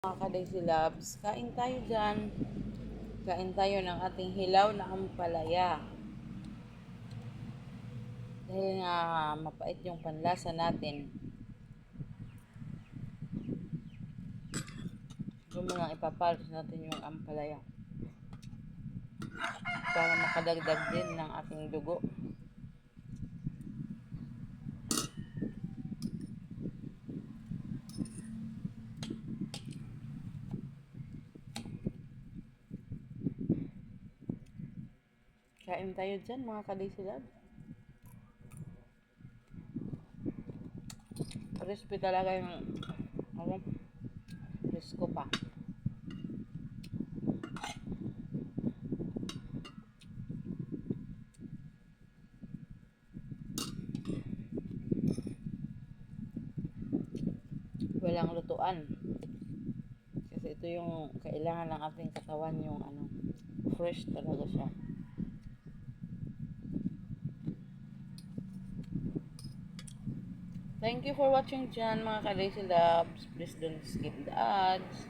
Mga ka-Daisy Loves, kain tayo dyan. Kain tayo ng ating hilaw na ampalaya. Dahil nga mapait yung panlasa natin. Yung mga ipapalos natin yung ampalaya. Para makadagdag din ng ating dugo. Kain tayo dyan mga ka-Daisy Loves. Crispy talaga yung ano, Crisko pa. Walang lutuan. Kasi ito yung kailangan ng ating katawan yung ano, fresh talaga siya. Thank you for watching dyan mga ka-Lazy Loves. Please don't skip the ads.